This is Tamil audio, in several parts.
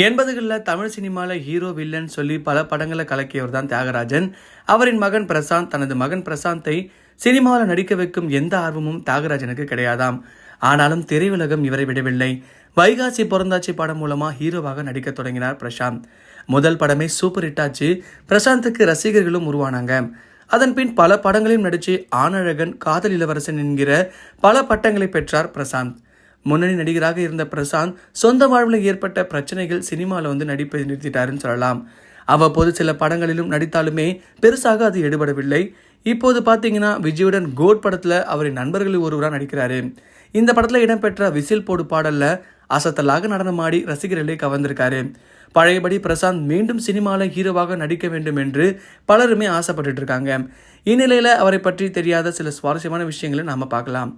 எண்பதுகளில் தமிழ் சினிமாவில் ஹீரோ வில்லன் சொல்லி பல படங்களை கலக்கியவர் தான் தியாகராஜன். அவரின் மகன் பிரசாந்த் தனது மகன் பிரசாந்தை சினிமாவில் நடிக்க வைக்கும் எந்த ஆர்வமும் தியாகராஜனுக்கு கிடையாதாம். ஆனாலும் திரையுலகம் இவரை விடவில்லை. வைகாசி பிறந்தாச்சி படம் மூலமாக ஹீரோவாக நடிக்க தொடங்கினார் பிரசாந்த். முதல் படமே சூப்பர் ஹிட்டாச்சு. பிரசாந்துக்கு ரசிகர்களும் உருவானாங்க. அதன்பின் பல படங்களையும் நடிச்சு ஆனழகன் காதல் இளவரசன் என்கிற பல பட்டங்களை பெற்றார் பிரசாந்த். முன்னணி நடிகராக இருந்த பிரசாந்த் சொந்த வாழ்வில் ஏற்பட்ட பிரச்சனைகள் சினிமாவில் வந்து நடிப்பை நிறுத்திட்டாருன்னு சொல்லலாம். அவ்வப்போது சில படங்களிலும் நடித்தாலுமே பெருசாக அது எடுபடவில்லை. இப்போது பார்த்தீங்கன்னா விஜயுடன் கோட் படத்தில் அவரின் நண்பர்களில் ஒருவராக நடிக்கிறாரு. இந்த படத்தில் இடம்பெற்ற விசில் போடு பாடலில் அசத்தலாக நடனமாடி ரசிகர்களை கவர்ந்திருக்காரு பழையபடி பிரசாந்த் மீண்டும் சினிமாவில் ஹீரோவாக நடிக்க வேண்டும் என்று பலருமே ஆசைப்பட்டுட்டு இருக்காங்க. இந்நிலையில் அவரை பற்றி தெரியாத சில சுவாரஸ்யமான விஷயங்களை நாம் பார்க்கலாம்.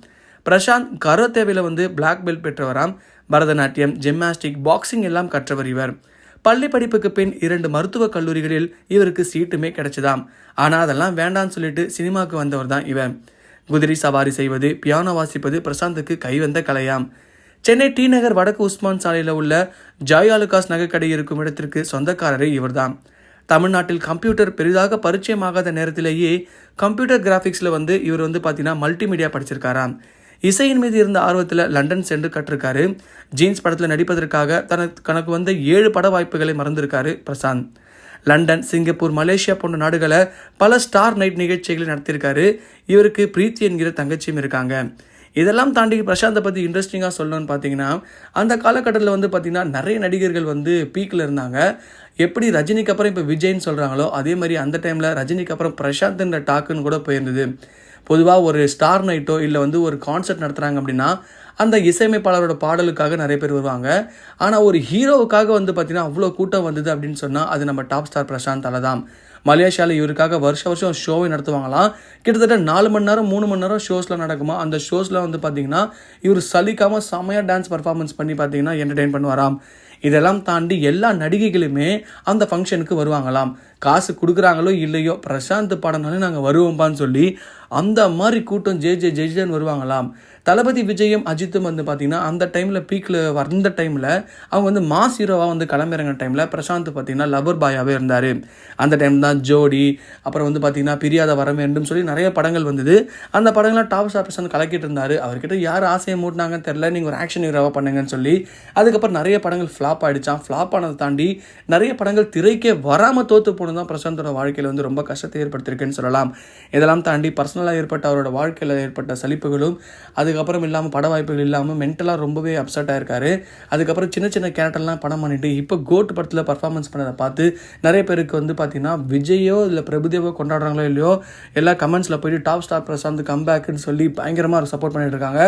பிரசாந்த் கரோத்தேவையில் வந்து பிளாக் பெல்ட் பெற்றவராம் பரதநாட்டியம் ஜிம்னாஸ்டிக் பாக்ஸிங் எல்லாம் கற்றவர் இவர். பள்ளி படிப்புக்கு பின் இரண்டு மருத்துவக் கல்லூரிகளில் இவருக்கு சீட்டுமே கிடைச்சதாம். ஆனால் அதெல்லாம் வேண்டாம்னு சொல்லிட்டு சினிமாவுக்கு வந்தவர் தான் இவர். குதிரை சவாரி செய்வது பியானோ வாசிப்பது பிரசாந்துக்கு கைவந்த கலையாம். சென்னை டி நகர் வடக்கு உஸ்மான் சாலையில் உள்ள ஜாயாலுகாஸ் நகைக்கடை இருக்கும் இடத்திற்கு சொந்தக்காரரே இவர்தான் தமிழ்நாட்டில் கம்ப்யூட்டர் பெரிதாக பரிச்சயமாகாத நேரத்திலேயே கம்ப்யூட்டர் கிராஃபிக்ஸில் வந்து இவர் வந்து பார்த்தீங்கன்னா மல்டிமீடியா படிச்சிருக்காராம். இசையின் மீது இருந்த ஆர்வத்தில் லண்டன் சென்று கற்றிருக்காரு. ஜீன்ஸ் படத்தில் நடிப்பதற்காக தனக்கு கணக்கு வந்த ஏழு பட வாய்ப்புகளை மறந்திருக்காரு பிரசாந்த். லண்டன் சிங்கப்பூர் மலேசியா போன்ற நாடுகளை பல ஸ்டார் நைட் நிகழ்ச்சிகளை நடத்தியிருக்காரு. இவருக்கு பிரீத்தி என்கிற தங்கச்சியும் இருக்காங்க. இதெல்லாம் தாண்டி பிரசாந்தை பற்றி இன்ட்ரெஸ்டிங்காக சொல்லணும்னு பார்த்தீங்கன்னா அந்த காலகட்டத்தில் வந்து பார்த்திங்கன்னா நிறைய நடிகர்கள் வந்து பீக்கில் இருந்தாங்க. எப்படி ரஜினிக்கு அப்புறம் இப்போ விஜய்னு சொல்கிறாங்களோ அதே மாதிரி அந்த டைமில் ரஜினிக்கு அப்புறம் பிரசாந்த்ன்ற டாக்குன்னு கூட போயிருந்தது. பொதுவாக ஒரு ஸ்டார் நைட்டோ இல்லை வந்து ஒரு கான்சர்ட் நடத்துகிறாங்க அப்படின்னா அந்த இசையமைப்பாளரோட பாடலுக்காக நிறைய பேர் வருவாங்க. ஆனால் ஒரு ஹீரோவுக்காக வந்து பார்த்தீங்கன்னா அவ்வளோ கூட்டம் வந்தது அப்படின்னு சொன்னால் அது நம்ம டாப் ஸ்டார் பிரசாந்த் தான். மலேசியாவில் இவருக்காக வருஷ வருஷம் ஷோவை நடத்துவாங்களாம். கிட்டத்தட்ட நாலு மணி நேரம் மூணு மணி நேரம் ஷோஸில் நடக்குமா? அந்த ஷோஸில் வந்து பார்த்தீங்கன்னா இவர் சலிக்காமல் செமையாக டான்ஸ் பர்ஃபார்மன்ஸ் பண்ணி பார்த்தீங்கன்னா என்டர்டெயின் பண்ணுவாராம். இதெல்லாம் தாண்டி எல்லா நடிகைகளுமே அந்த ஃபங்க்ஷனுக்கு வருவாங்களாம். காசு கொடுக்குறாங்களோ இல்லையோ பிரசாந்த் படம்னாலே நாங்கள் வருவோம்பான்னு சொல்லி அந்த மாதிரி கூட்டம் ஜே ஜே ஜெய்ஜன் வருவாங்களாம். தளபதி விஜயும் அஜித்தும் வந்து பார்த்தீங்கன்னா அந்த டைமில் பீக்கில் வந்த டைமில் அவங்க வந்து மாஸ் ஹீரோவாக வந்து களமிறங்கின டைமில் பிரசாந்த் பார்த்தீங்கன்னா லவர் பாயாகவே இருந்தார். அந்த டைம் தான் ஜோடி அப்புறம் வந்து பார்த்தீங்கன்னா பிரியாத வர வேண்டும் சொல்லி நிறைய படங்கள் வந்தது. அந்த படங்கள்லாம் டாப் ஸ்டார் பிரசாந்த் கலக்கிட்டு இருந்தார். அவர்கிட்ட யார் ஆசையை மூட்டினாங்கன்னு தெரில நீங்கள் ஒரு ஆக்ஷன் ஹீரோவாக பண்ணுங்கன்னு சொல்லி. அதுக்கப்புறம் நிறைய படங்கள் ஃப்ளாப் ஆகிடுச்சான் ஃப்ளாப் ஆனதை தாண்டி நிறைய படங்கள் திரைக்கே வராமல் தோற்று போனது தான் பிரசாந்தோட வாழ்க்கையில் வந்து ரொம்ப கஷ்டத்தை ஏற்படுத்தியிருக்குன்னு சொல்லலாம். இதெல்லாம் தாண்டி பர்சனலாக ஏற்பட்ட அவரோட வாழ்க்கையில் ஏற்பட்ட சலிப்புகளும் அது அதுக்கப்புறம் இல்லாமல் பட வாய்ப்புகள் இல்லாமல் மென்டலாக ரொம்பவே அப்செட் ஆயிருக்காரு. அதுக்கப்புறம் சின்ன சின்ன கேரக்டர்லாம் படம் பண்ணிட்டு இப்போ கோட் படத்தில் பர்ஃபார்மன்ஸ் பண்ணதை பார்த்து நிறைய பேருக்கு வந்து பார்த்தீங்கன்னா விஜயோ இல்லை பிரபுதேவோ கொண்டாடுறாங்களோ இல்லையோ எல்லா கமெண்ட்ஸில் போயிட்டு டாப் ஸ்டார் பிரசாந்த் கம்பேக்குன்னு சொல்லி பயங்கரமாக சப்போர்ட் பண்ணிட்டு இருக்காங்க.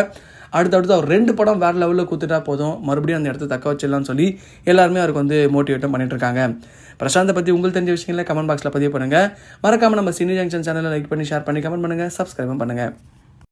அடுத்தடுத்து அவர் ரெண்டு படம் வேறு லெவலில் கொடுத்துட்டா போதும். மறுபடியும் அந்த இடத்த தக்க வச்சிடலாம்னு சொல்லி எல்லாருமே அவருக்கு வந்து மோட்டிவேட்டும் பண்ணிட்டு இருக்காங்க. பிரசாந்தை பற்றி உங்களுக்கு தெரிஞ்ச விஷயங்களை கமெண்ட் பாக்ஸில் பதிவு பண்ணுங்கள் மறக்காமல் நம்ம சினி ஜங்ஷன் சேனலை லைக் பண்ணி ஷேர் பண்ணி கமெண்ட் பண்ணுங்கள் சப்ஸ்கிரைபும் பண்ணுங்கள்